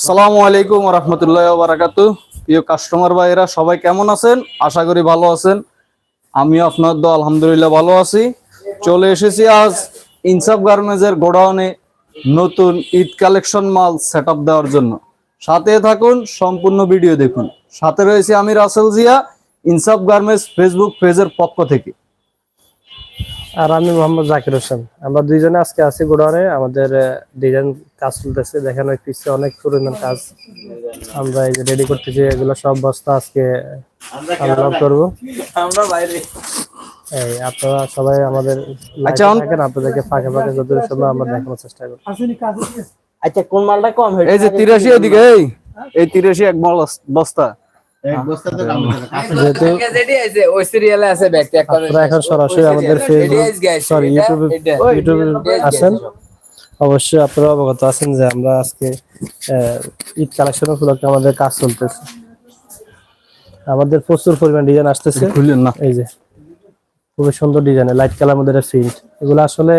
আসসালামু আলাইকুম রহমতুল্লাহ বারাকাতু প্রিয় কাস্টমার ভাইয়েরা, সবাই কেমন আছেন? আশা করি ভালো আছেন। আমিও আপনার তো আলহামদুলিল্লাহ ভালো আছি। চলে এসেছি আজ ইনসাফ গার্মেন্টসের গোডাউনে নতুন ঈদ কালেকশন মাল সেট দেওয়ার জন্য। সাথে থাকুন, সম্পূর্ণ ভিডিও দেখুন। সাথে রয়েছে আমি রাসেল জিয়া, ইনসাফ গার্মেন্টস ফেসবুক পেজের পক্ষ থেকে। আর আমি মোহাম্মদ জাকির হোসেন। আমরা দুইজনে আজকে আছি গোডাউনে। আমাদের ডিজাইন কাজ চলতেছে। দেখেন ওই পিছে অনেক পরিমাণ কাজ। আমরা এই যে রেডি করতেছি এগুলো সব বস্তা আজকে আনলোড করব। আমরা বাইরে। এই আপনারা সবাই আমাদের আচ্ছা, থাকেন আপনাদেরকে ফাঁকে ফাঁকে যতটুকু সময় আমরা দেখানোর চেষ্টা করি আচ্ছা কোন মালটা কম এই যে তিরাশি এদিকে এই এই তিরাশি এক বস্তা। আপনারা এখন সরাসরি আমাদের সরি ইউটিউবে ইউটিউবে আসেন অবশ্যই আপনারা অবগত আছেন যে আমরা আজকে ঈদ কালেকশন উপলক্ষে আমাদের কাজ চলতেছে। আমাদের প্রচুর পরিমাণ ডিজাইন আসতেছে। না? এই যে খুবই সুন্দর ডিজাইন লাইট কালার মধ্যে প্রিন্ট এগুলো আসলে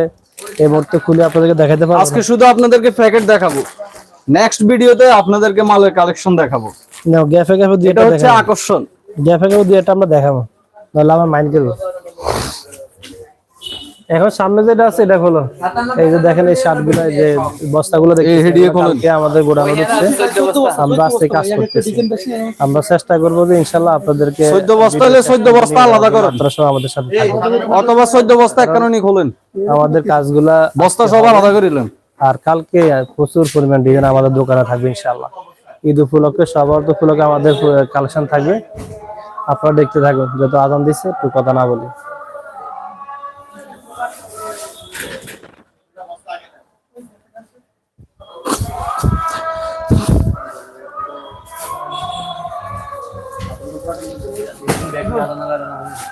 এই মুহূর্তে খুলে আপনাদেরকে দেখাতে পারব আজকে শুধু আপনাদেরকে প্যাকেট দেখাবো। নেক্সট ভিডিওতে আপনাদেরকে মালের কালেকশন দেখাবো। না গ্যাফে গ্যাফে এটা হচ্ছে আকর্ষণ। গ্যাফে গ্যাফে এটা আমরা দেখাবো। নাহলে আমার মাইন্ড করব এখন সামনে যেটা আছে এটা হলো এই যে দেখেন এই শার্টগুলো যে বস্তাগুলো দেখতে। আমাদের দিচ্ছে আমরা আজকে কাজ করতেছি। আমরা চেষ্টা করব যে ইনশাল্লাহ আপনাদেরকে চোদ্দ বস্তা হলে চোদ্দ বস্তা আলাদা করেন। আপনারা সব আমাদের সাথে অথবা চোদ্দ বস্তা এক কারণে খোলেন। আমাদের কাজগুলা বস্তা সব আলাদা করিলেন আর কালকে প্রচুর পরিমাণ ডিজাইন আমাদের দোকানে থাকবে ইনশাল্লাহ। ঈদ উপলক্ষে সবার উপলক্ষে আমাদের কালেকশন থাকবে। আপনারা দেখতে থাকুন যত আদান দিচ্ছে একটু কথা না বলি।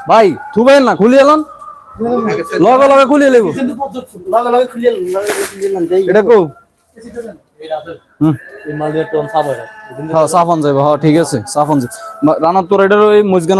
ভাই থুবেন না খুলি এলাম লগে লগে খুলিয়ে লেবো এটা কো হুম হ্যাঁ সাফন যাবে। হ্যাঁ ঠিক আছে সাফন যাবে রানার তোর এটার ওই মুজগান